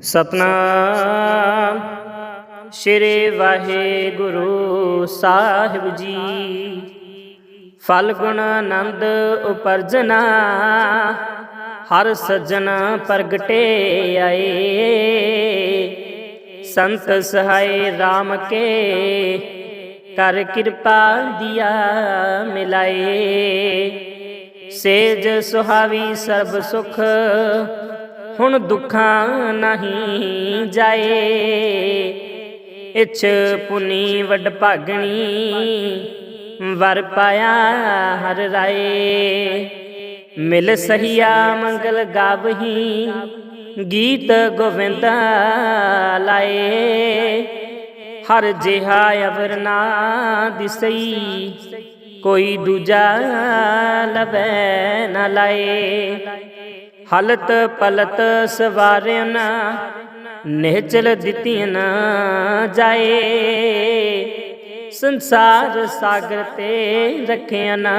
ਸਤਨਾਮ ਸ਼੍ਰੀ ਵਾਹਿਗੁਰੂ ਸਾਹਿਬ ਜੀ। ਫਲ ਗੁਣ ਆਨੰਦ ਉਪਰਜਨਾ, ਹਰ ਸੱਜਣ ਪ੍ਰਗਟੇ ਆਏ। ਸੰਤ ਸਹਾਈ RAM ਕੇ, ਕਰ ਕਿਰਪਾ ਦਿਆ ਮਿਲਾਏ। ਸੇਜ ਸੁਹਾਵੀ ਸਰਬ ਸੁਖ ਹੁਣ ਦੁੱਖਾਂ ਨਹੀਂ ਜਾਏ। ਇਛ ਪੁਨੀ ਵੱਡ ਭਾਗਣੀ, ਵਰ ਪਾਇਆ ਹਰ ਰਾਏ। ਮਿਲ ਸਹੀਆ ਮੰਗਲ ਗਾਵਹੀ, ਗੀਤ ਗੋਵਿੰਦ ਲਾਏ। ਹਰ ਜਿਹਾ ਅਵਰ ਨਾ ਦਿਸਈ, ਕੋਈ ਦੂਜਾ ਲਬੈ ਨਾ ਲਾਏ। ਹਲਤ ਪਲਤ ਸਵਾਰਿਆ ਨਾ ਨਿਹਚਲ ਦਿੱਤੀਆਂ ਨਾ ਜਾਏ। ਸੰਸਾਰ ਸਾਗਰ ਤੇ ਰੱਖਿਆ ਨਾ,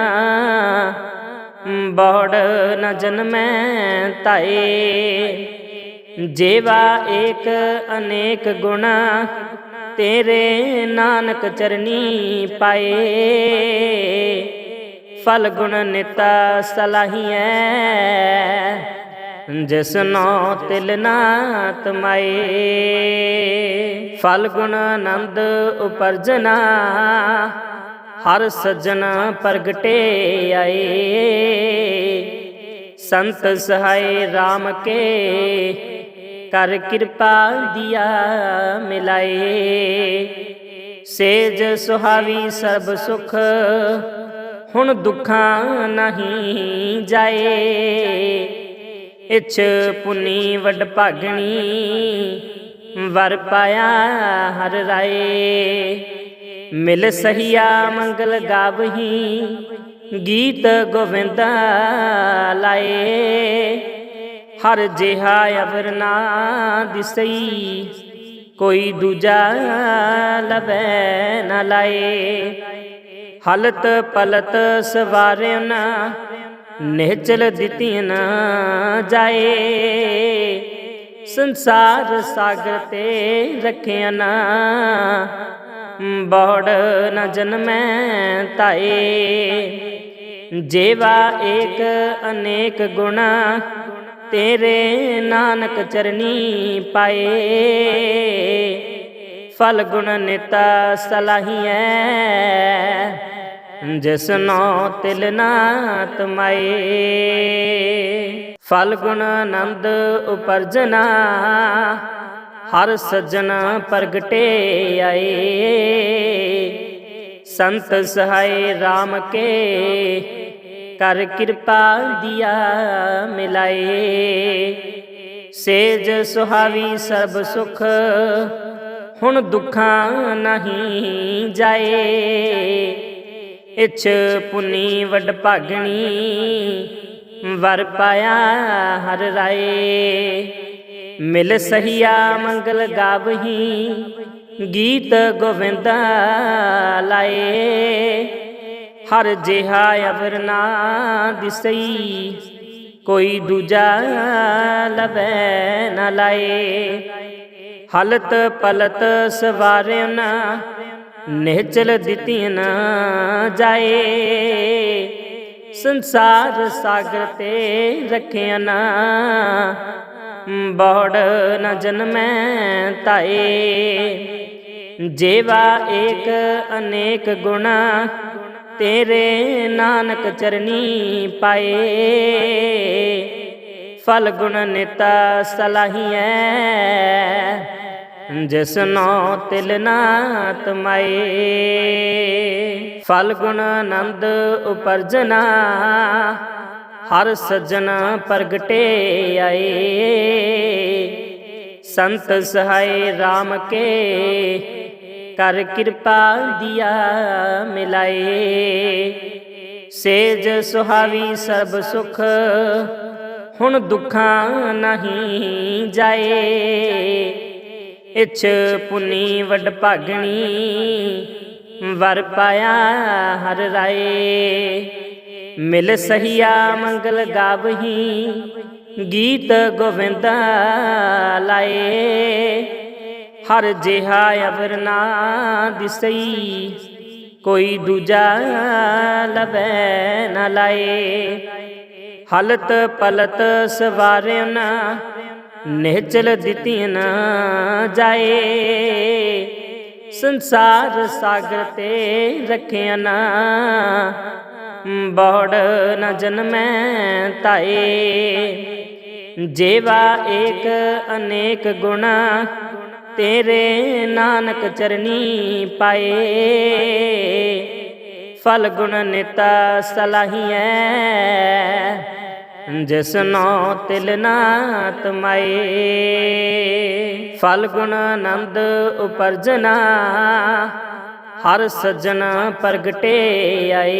ਬੋੜ ਨ ਜਨਮੈ ਤਾਏ ਜੇਵਾ ਏਕ ਅਨੇਕ ਗੁਣਾ, ਤੇਰੇ ਨਾਨਕ ਚਰਨੀ ਪਾਏ। ਫਲ ਗੁਣ ਨਿਤ ਸਲਾਹੀਐ ਜਿਸਨੋ ਤਿਲ ਨਾ ਤਮਾਏ ਫਲ ਗੁਣ ਆਨੰਦ ਉਪਰਜਨਾ, ਹਰ ਸੱਜਣ ਪ੍ਰਗਟੇ ਆਏ। ਸੰਤ ਸਹਾਈ RAM ਕੇ ਕਰ ਕਿਰਪਾ ਦਿਆ ਮਿਲਾਏ। ਸੇਜ ਸੁਹਾਵੀ ਸਰਬ ਸੁਖ, ਹੁਣ ਦੁੱਖਾਂ ਨਹੀਂ ਜਾਏ। ਇਛ ਪੁਨੀ ਵੱਡ ਭਾਗਣੀ, ਵਰ ਪਾਇਆ ਹਰ ਰਾਏ। ਮਿਲ ਸਹੀਆ ਮੰਗਲ ਗਾਵਹੀ, ਗੀਤ ਗੋਵਿੰਦ ਲਾਏ। ਹਰ ਜਿਹਾ ਅਵਰ ਨਾ ਦਿਸਈ, ਕੋਈ ਦੂਜਾ ਲਵੈ ਨਾ ਲਾਏ। ਹਲਤ ਪਲਤ ਸਵਾਰਿਆ ਨਾ ਨਿਹਚਲ ਦਿੱਤੀਆਂ ਨਾ ਜਾਏ। ਸੰਸਾਰ ਸਾਗਰ ਤੇ ਰੱਖਿਆ ਨਾ। ਬੋੜ ਨ ਜਨਮੈ ਤਾਏ ਜੇਵਾ ਏਕ ਅਨੇਕ ਗੁਣਾ, ਤੇਰੇ ਨਾਨਕ ਚਰਨੀ ਪਾਏ। ਫਲ ਗੁਣ ਨਿਤ ਸਲਾਹੀਐ। ਜਿਸਨੋ ਤਿਲ ਨਾ ਤਮਾਏ ਫਲ ਗੁਣ ਆਨੰਦ ਉਪਰਜਨਾ, ਹਰ ਸੱਜਣ ਪ੍ਰਗਟੇ ਆਏ। ਸੰਤ ਸਹਾਈ RAM ਕੇ, ਕਰ ਕਿਰਪਾ ਦਿਆ ਮਿਲਾਏ। ਸੇਜ ਸੁਹਾਵੀ ਸਰਬ ਸੁਖ, ਹੁਣ ਦੁੱਖਾਂ ਨਹੀਂ ਜਾਏ। ਇਛ ਪੁਨੀ ਵੱਡ ਭਾਗਣੀ, ਵਰ ਪਾਇਆ ਹਰ ਰਾਏ। ਮਿਲ ਸਹੀਆ ਮੰਗਲ ਗਾਵਹੀ, ਗੀਤ ਗੋਵਿੰਦ ਲਾਏ। ਹਰ ਜਿਹਾ ਅਵਰ ਨਾ ਦਿਸਈ, ਕੋਈ ਦੂਜਾ ਲਬੈ ਨਾ ਲਾਏ। ਹਲਤ ਪਲਤ ਸਵਾਰਿਆ ਨਾ ਨਿਹਚਲ ਦਿੱਤੀਆਂ ਨਾ ਜਾਏ। ਸੰਸਾਰ ਸਾਗਰ ਤੇ ਰੱਖਿਆ ਨਾ। ਬੋੜ ਨ ਜਨਮੈ ਤਾਏ ਜੇਵਾ ਏਕ ਅਨੇਕ ਗੁਣਾ, ਤੇਰੇ ਨਾਨਕ ਚਰਨੀ ਪਾਏ। ਫਲ ਗੁਣ ਨਿਤ ਸਲਾਹੀਐ। ਜਿਸਨੋ ਤਿਲ ਨਾ ਤਮਾਏ ਫਲ ਗੁਣ ਆਨੰਦ ਉਪਰਜਨਾ, ਹਰ ਸੱਜਣ ਪ੍ਰਗਟੇ ਆਏ। ਸੰਤ ਸਹਾਈ RAM ਕੇ ਕਰ ਕਿਰਪਾ ਦਿਆ ਮਿਲਾਏ। ਸੇਜ ਸੁਹਾਵੀ ਸਰਬ ਸੁਖ ਹੁਣ ਦੁੱਖਾਂ ਨਹੀਂ ਜਾਏ। ਇਛ ਪੁਨੀ ਵੱਡ ਭਾਗਣੀ, ਵਰ ਪਾਇਆ ਹਰ ਰਾਏ। ਮਿਲ ਸਹੀਆ ਮੰਗਲ ਗਾਵਹੀ, ਗੀਤ ਗੋਵਿੰਦ ਲਾਏ। ਹਰ ਜਿਹਾ ਅਵਰ ਨਾ ਦਿਸਈ, ਕੋਈ ਦੂਜਾ ਲਬੈ ਨਾ ਲਾਏ। ਹਲਤ ਪਲਤ ਸਵਾਰਿਓ ਨਾ ਨਿਹਚਲ ਦਿੱਤੀਆਂ ਨਾ ਜਾਏ। ਸੰਸਾਰ ਸਾਗਰ ਤੇ ਰੱਖਿਆ ਨਾ। ਬੋੜ ਨ ਜਨਮੈ ਤਾਏ ਜੇਵਾ ਏਕ ਅਨੇਕ ਗੁਣਾ, ਤੇਰੇ ਨਾਨਕ ਚਰਨੀ ਪਾਏ। ਫਲ ਗੁਣ ਨਿਤ ਸਲਾਹੀਐ। ਜਿਸਨੋ ਤਿਲ ਨਾ ਤਮਾਏ ਫਲ ਗੁਣ ਆਨੰਦ ਉਪਰਜਨਾ, ਹਰ ਸੱਜਣ ਪ੍ਰਗਟੇ ਆਏ।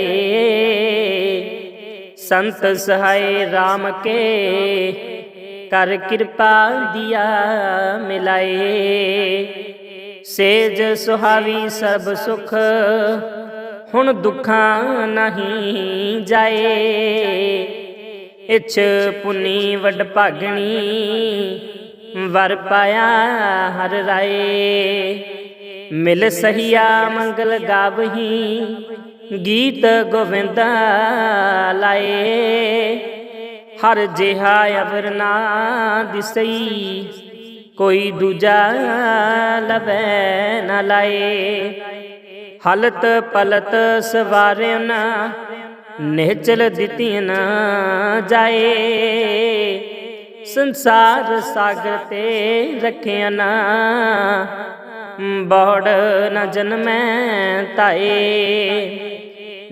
ਸੰਤ ਸਹਾਈ RAM ਕੇ ਕਰ ਕਿਰਪਾ ਦਿਆ ਮਿਲਾਏ। ਸੇਜ ਸੁਹਾਵੀ ਸਰਬ ਸੁਖ ਹੁਣ ਦੁੱਖਾਂ ਨਹੀਂ ਜਾਏ। ਇਛ ਪੁਨੀ ਵੱਡ ਭਾਗਣੀ, ਵਰ ਪਾਇਆ ਹਰ ਰਾਏ। ਮਿਲ ਸਹੀਆ ਮੰਗਲ ਗਾਵਹੀ, ਗੀਤ ਗੋਵਿੰਦ ਲਾਏ। ਹਰ ਜਿਹਾ ਅਵਰ ਨਾ ਦਿਸਈ, ਕੋਈ ਦੂਜਾ ਲਬੈ ਨਾ ਲਾਏ। ਹਲਤ ਪਲਤ ਸਵਾਰਿਓ ਨਾ ਨਿਹਚਲ ਦਿੱਤੀਆਂ ਨਾ ਜਾਏ। ਸੰਸਾਰ ਸਾਗਰ ਤੇ ਰੱਖਿਆ ਨਾ। ਬੋੜ ਨ ਜਨਮੈ ਤਾਏ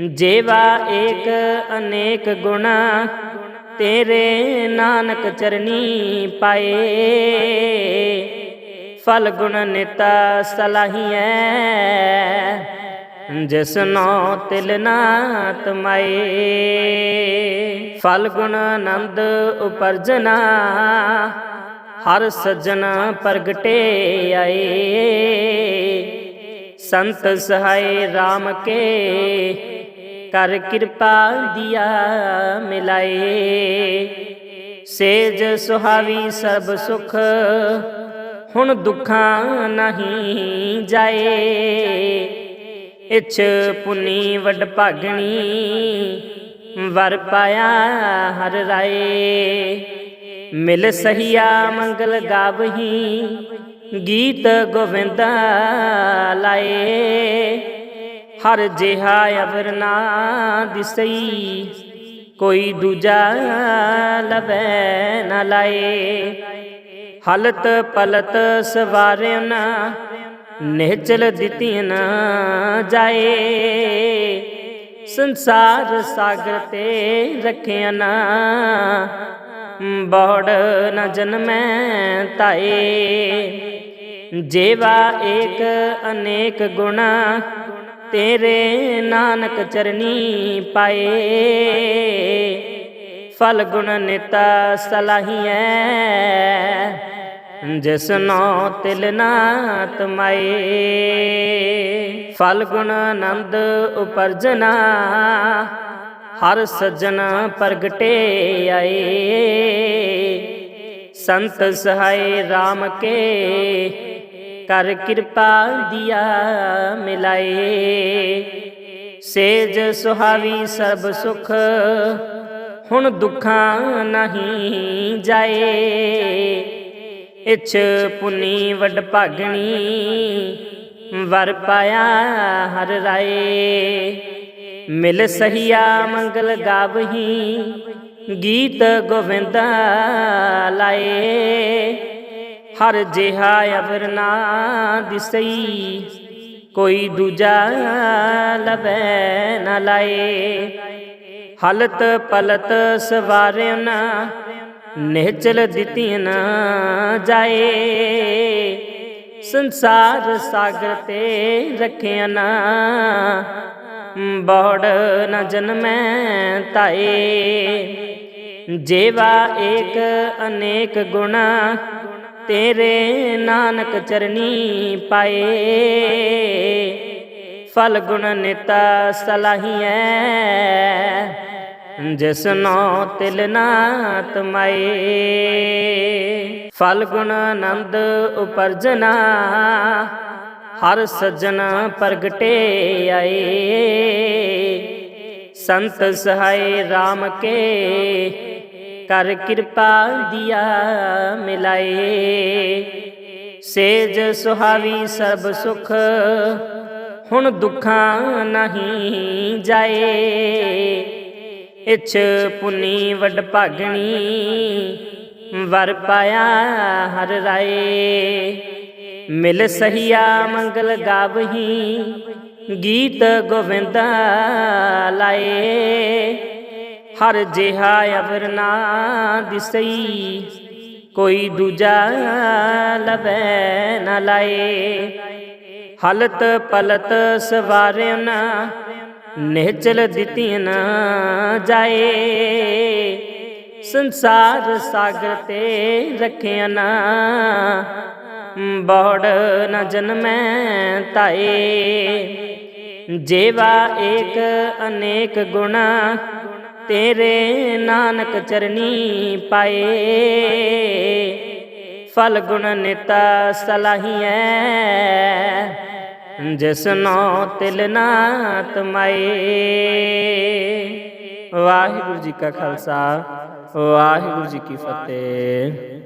ਜੇਵਾ ਏਕ ਅਨੇਕ ਗੁਣਾ, ਤੇਰੇ ਨਾਨਕ ਚਰਨੀ ਪਾਏ। ਫਲ ਗੁਣ ਨਿਤ ਸਲਾਹੀਐ। ਜਿਸਨੋ ਤਿਲ ਨਾ ਤਮਾਏ ਫਲ ਗੁਣ ਆਨੰਦ ਉਪਰਜਨਾ, ਹਰ ਸੱਜਣ ਪ੍ਰਗਟੇ ਆਏ। ਸੰਤ ਸਹਾਈ RAM ਕੇ, ਕਰ ਕਿਰਪਾ ਦਿਆ ਮਿਲਾਏ। ਸੇਜ ਸੁਹਾਵੀ ਸਰਬ ਸੁਖ, ਹੁਣ ਦੁੱਖਾਂ ਨਹੀਂ ਜਾਏ। ਇਛ ਪੁਨੀ ਵੱਡ ਭਾਗਣੀ, ਵਰ ਪਾਇਆ ਹਰ ਰਾਏ। ਮਿਲ ਸਹੀਆ ਮੰਗਲ ਗਾਵਹੀ, ਗੀਤ ਗੋਵਿੰਦ ਲਾਏ। ਹਰ ਜਿਹਾ ਅਵਰ ਨਾ ਦਿਸਈ, ਕੋਈ ਦੂਜਾ ਲਵੈ ਨਾ ਲਾਏ। ਹਲਤ ਪਲਤ ਸਵਾਰਿਓ ਨਾ ਨਿਹਚਲ ਦਿੱਤੀਆਂ ਨਾ ਜਾਏ। ਸੰਸਾਰ ਸਾਗਰ ਤੇ ਰੱਖਿਆ ਨਾ। ਬੋੜ ਨ ਜਨਮੈ ਤਾਏ ਜੇਵਾ ਏਕ ਅਨੇਕ ਗੁਣਾ, ਤੇਰੇ ਨਾਨਕ ਚਰਨੀ ਪਾਏ। ਫਲ ਗੁਣ ਨਿਤ ਸਲਾਹੀਐ। ਜਿਸਨੋ ਤਿਲ ਨਾ ਤਮਾਏ ਫਲ ਗੁਣ ਆਨੰਦ ਉਪਰਜਨਾ, ਹਰ ਸੱਜਣ ਪ੍ਰਗਟੇ ਆਏ। ਸੰਤ ਸਹਾਈ RAM ਕੇ, ਕਰ ਕਿਰਪਾ ਦਿਆ ਮਿਲਾਏ। ਸੇਜ ਸੁਹਾਵੀ ਸਰਬ ਸੁਖ, ਹੁਣ ਦੁੱਖਾਂ ਨਹੀਂ ਜਾਏ। ਇਛ ਪੁਨੀ ਵਡ ਭਾਗਣੀ, ਵਰ ਪਾਇਆ ਹਰ ਰਾਏ। ਮਿਲ ਸਹੀਆ ਮੰਗਲ ਗਾਵਹੀ, ਗੀਤ ਗੋਵਿੰਦ ਲਾਏ। ਹਰ ਜਿਹਾ ਅਵਰ ਨਾ ਦਿਸਈ, ਕੋਈ ਦੂਜਾ ਲਬੈ ਨਾ ਲਾਏ। ਹਲਤ ਪਲਤ ਸਵਾਰਿਓ ਨਾ ਨਿਹਚਲ ਦਿੱਤੀਆਂ ਨਾ ਜਾਏ। ਸੰਸਾਰ ਸਾਗਰ ਤੇ ਰੱਖਿਆ ਨਾ। ਬੋੜ ਨ ਜਨਮੈ ਤਾਏ ਜੇਵਾ ਏਕ ਅਨੇਕ ਗੁਣਾ, ਤੇਰੇ ਨਾਨਕ ਚਰਨੀ ਪਾਏ। ਫਲ ਗੁਣ ਨਿਤ ਸਲਾਹੀਐ। ਜਿਸਨੋ ਤਿਲ ਨਾ ਤਮਾਏ ਫਲ ਗੁਣ ਆਨੰਦ ਉਪਰਜਨਾ, ਹਰ ਸੱਜਣ ਪ੍ਰਗਟੇ ਆਏ। ਸੰਤ ਸਹਾਈ RAM ਕੇ ਕਰ ਕਿਰਪਾ ਦਿਆ ਮਿਲਾਏ। ਸੇਜ ਸੁਹਾਵੀ ਸਰਬ ਸੁਖ ਹੁਣ ਦੁੱਖਾਂ ਨਹੀਂ ਜਾਏ। ਇਛ ਪੁਨੀ ਵੱਡ ਭਾਗਣੀ, ਵਰ ਪਾਇਆ ਹਰ ਰਾਏ। ਮਿਲ ਸਹੀਆ ਮੰਗਲ ਗਾਵਹੀ, ਗੀਤ ਗੋਵਿੰਦਾ ਲਾਏ। ਹਰ ਜਿਹਾ ਅਵਰ ਨਾ ਦਿਸਈ, ਕੋਈ ਦੂਜਾ ਲਬੈ ਨਾ ਲਾਏ। ਹਲਤ ਪਲਤ ਸਵਾਰਿਓ ਨਾ ਨਿਹਚਲ ਦਿੱਤੀਆਂ ਨਾ ਜਾਏ। ਸੰਸਾਰ ਸਾਗਰ ਤੇ ਰੱਖਿਆ ਨਾ। ਬੋੜ ਨ ਜਨਮੈ ਤਾਏ ਜੇਵਾ ਏਕ ਅਨੇਕ ਗੁਣਾ, ਤੇਰੇ ਨਾਨਕ ਚਰਨੀ ਪਾਏ। ਫਲ ਗੁਣ ਨਿਤ ਸਲਾਹੀਐ। ਜਿਸਨੋ ਤਿਲ ਨਾ ਤਮਾਏ ਵਾਹਿਗੁਰੂ ਜੀ ਕਾ ਖਾਲਸਾ ਵਾਹਿਗੁਰੂ ਜੀ ਕੀ ਫਤਿਹ।